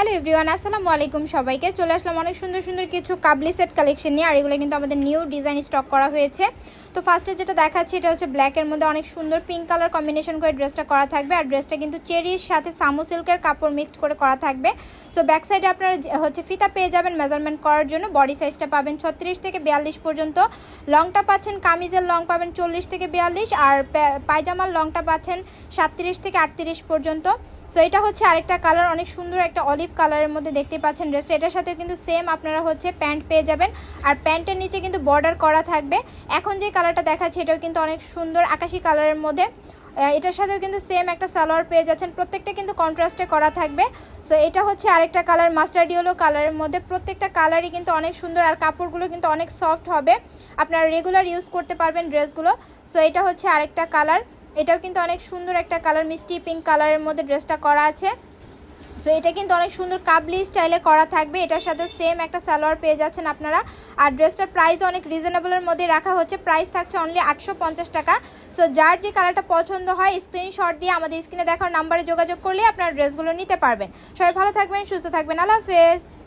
Hello everyone, আসসালামু আলাইকুম সবাইকে। চলে আসলাম অনেক সুন্দর সুন্দর কিছু কাবলি সেট কালেকশন নিয়ে, আর এগুলো কিন্তু আমাদের নিউ ডিজাইন স্টক করা হয়েছে। তো ফার্স্টে যেটা দেখাচ্ছি, এটা হচ্ছে ব্ল্যাকের মধ্যে অনেক সুন্দর পিঙ্ক কালার কম্বিনেশন করে ড্রেসটা করা থাকবে, আর ড্রেসটা কিন্তু চেরির সাথে সামু সিল্কের কাপড় মিক্সড করে করা থাকবে। সো ব্যাক সাইডে আপনারা হচ্ছে ফিতা পেয়ে যাবেন মেজারমেন্ট করার জন্য। বডি সাইজটা পাবেন ছত্রিশ থেকে বিয়াল্লিশ পর্যন্ত। লংটা পাচ্ছেন কামিজের লং পাবেন চল্লিশ থেকে বিয়াল্লিশ, আর পায়জামার লংটা পাচ্ছেন সাতত্রিশ থেকে আটত্রিশ পর্যন্ত। সো এটা হচ্ছে আরেকটা কালার অনেক সুন্দর একটা অলিভ কালারের মধ্যে দেখতে পাচ্ছেন ড্রেসটা এটার সাথে কিন্তু সেম আপনারা হচ্ছে প্যান্ট পেয়ে যাবেন। আর প্যান্টের নিচে কিন্তু বর্ডার করা থাকবে। এখন যে কালারটা দেখাচ্ছি, এটাও কিন্তু অনেক সুন্দর আকাশি কালারের মধ্যে। এটার সাথেও কিন্তু সেম একটা সালোয়ার পেয়ে যাচ্ছেন। প্রত্যেকটা কিন্তু কন্ট্রাস্টে করা থাকবে। সো এটা হচ্ছে আরেকটা কালার মাস্টার্ড ইয়েলো কালারের মধ্যে। প্রত্যেকটা কালারই কিন্তু অনেক সুন্দর আর কাপড়গুলো কিন্তু অনেক সফট হবে। আপনারা রেগুলার ইউজ করতে পারবেন ড্রেসগুলো সো এটা হচ্ছে আরেকটা কালার এটাও কিন্তু অনেক সুন্দর একটা কালার মিষ্টি পিঙ্ক কালারের মধ্যে ড্রেসটা করা আছে। সো এটা কিন্তু অনেক সুন্দর কাবলি স্টাইলে করা থাকবে। এটার সাথে সেম একটা সালোয়ার পেয়ে যাচ্ছেন আপনারা। আর ড্রেসটার প্রাইস অনেক রিজনেবলের মধ্যে রাখা হচ্ছে। প্রাইস থাকছে অনলি আটশো পঞ্চাশ টাকা। সো যার যে কালারটা পছন্দ হয় স্ক্রিনশট দিয়ে আমাদের স্ক্রিনে দেখার নাম্বারে যোগাযোগ করলে আপনারা ড্রেসগুলো নিতে পারবেন। সবাই ভালো থাকবেন, সুস্থ থাকবেন। আল্লাহ হাফেজ।